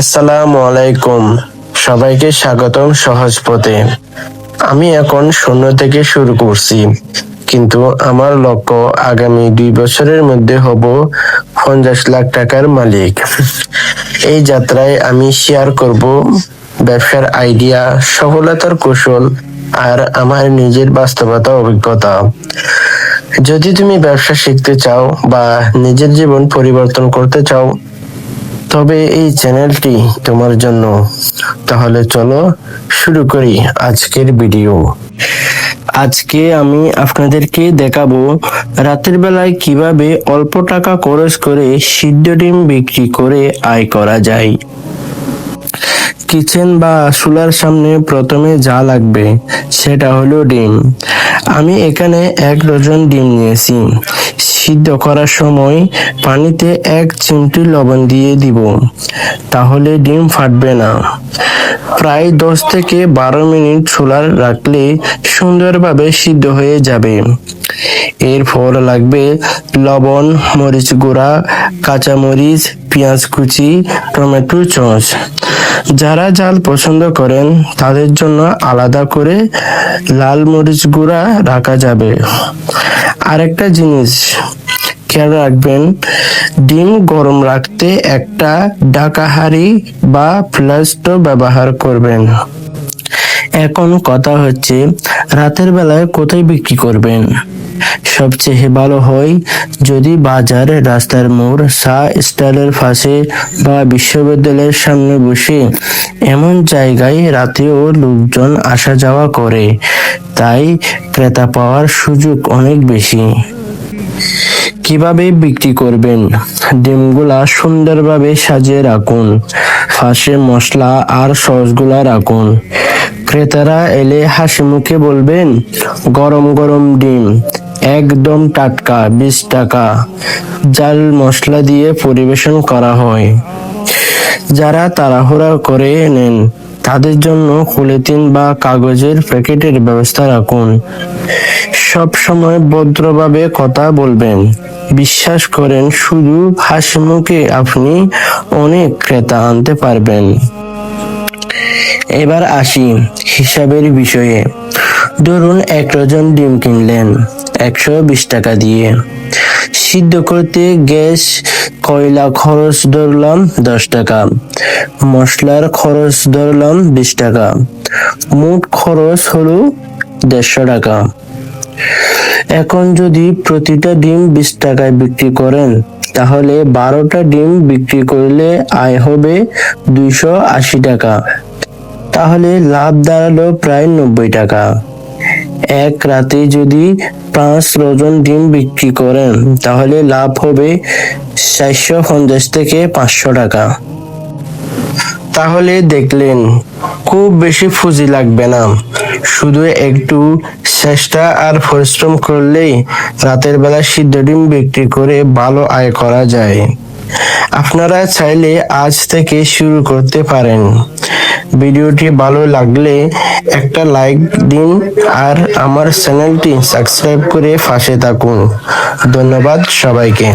আসসালামু আলাইকুম। সবাইকে স্বাগতম সহজ পথে। আমি এখন শূন্য থেকে শুরু করছি, কিন্তু আমার লক্ষ্য আগামী দুই বছরের মধ্যে হব পঞ্চাশ লাখ টাকার মালিক। এই যাত্রায় আমি শেয়ার করব ব্যবসার আইডিয়া সফলতার কৌশল আর আমার নিজের বাস্তবতা অভিজ্ঞতা। যদি তুমি ব্যবসা শিখতে চাও বা নিজের জীবন পরিবর্তন করতে চাও তবে এই চ্যানেলটি তোমার জন্য। তাহলে চলো শুরু করি আজকের ভিডিও। আজকে আমি আপনাদেরকে দেখাবো রাতের বেলায় কীভাবে অল্প টাকা খরচ করে সিদ্ধ ডিম বিক্রি করে আয় করা যায়। কিচেন বা চুলার সামনে প্রথমে যা লাগবে, সেটা হলো ডিম। আমি এখানে এক ডজন ডিম নিয়েছি। সিদ্ধ করার সময় পানিতে এক চিমটি লবণ দিয়ে দিব। তাহলে ডিম ফাটবে না। প্রায় দশ থেকে বারো মিনিট চুলার রাখলে সুন্দরভাবে সিদ্ধ হয়ে যাবে। এরপর লাগবে লবণ, মরিচ গুঁড়া, কাঁচামরিচ, পেঁয়াজ কুচি, টমেটো চচ যারা জাল পছন্দ করেন, তাদের জন্য আলাদা করে লাল মরিচ গুঁড়া রাখা যাবে। আরেকটা জিনিস খেয়াল রাখবেন, ডিম গরম রাখতে একটা ডাকা হাঁড়ি বা ফ্লাস্ট ব্যবহার করবেন। এখন কথা হচ্ছে, রাতের বেলায় কোথায় বিক্রি করবেন? সবচেয়ে ভালো হয় যদি বাজার, রাস্তার মোড় সা স্টাইলের পাশে বা বিশ্ববিদ্যালয়ের সামনে বসে এমন জায়গায় রাতেও লোকজন আসা যাওয়া করে। তাই ক্রেতা পাওয়ার সুযোগ অনেক বেশি। কীভাবে বিক্রি করবেন? ডিমগুলা সুন্দরভাবে সাজিয়ে রাখুন। ফাঁসে মশলা আর সসগুলা রাখুন। ক্রেতারা এলে হাসি মুখে বলবেন, গরম গরম ডিম। একদম টাটকা, বিশ টাকা। জাল মশলা দিয়ে পরিবেশন করা হয়। যারা তাড়াহুড়া করে নেন, তাদের জন্য পলিথিন বা কাগজের প্যাকেটের ব্যবস্থা রাখুন। সব সময় ভদ্রভাবে কথা বলবেন। বিশ্বাস করেন, শুধু হাসি মুখে আপনি অনেক ক্রেতা আনতে পারবেন। এবার আসি হিসাবের বিষয়ে। ধরুন এক ডজন ডিম কিনলেন। একশো বিশ টাকা দিয়ে। সিদ্ধ করতে গ্যাস, কয়লা খরচ ধরলাম দশ টাকা। মশলার খরচ ধরলাম বিশ টাকা। মোট খরচ হলো দেড়শো টাকা। এখন যদি প্রতিটা ডিম বিশ টাকায় বিক্রি করেন, তাহলে বারোটা ডিম বিক্রি করলে আয় হবে দুইশো আশি টাকা। তাহলে লাভ দাঁড়াল প্রায় নব্বই টাকা। এক রাতে যদি পাঁচ ডজন ডিম বিক্রি করেন, তাহলে লাভ হবে চারশো পঞ্চাশ থেকে পাঁচশো টাকা। তাহলে দেখলেন, খুব বেশি পুঁজি লাগবে না। শুধু একটু চেষ্টা আর পরিশ্রম করলেই রাতের বেলা সিদ্ধ ডিম বিক্রি করে ভালো আয় করা যায়। আপনারা চাইলে আজ থেকে শুরু করতে পারেন। ভিডিওটি ভালো লাগলে একটা লাইক দিন আর আমার চ্যানেলটি সাবস্ক্রাইব করে পাশে থাকুন। ধন্যবাদ সবাইকে।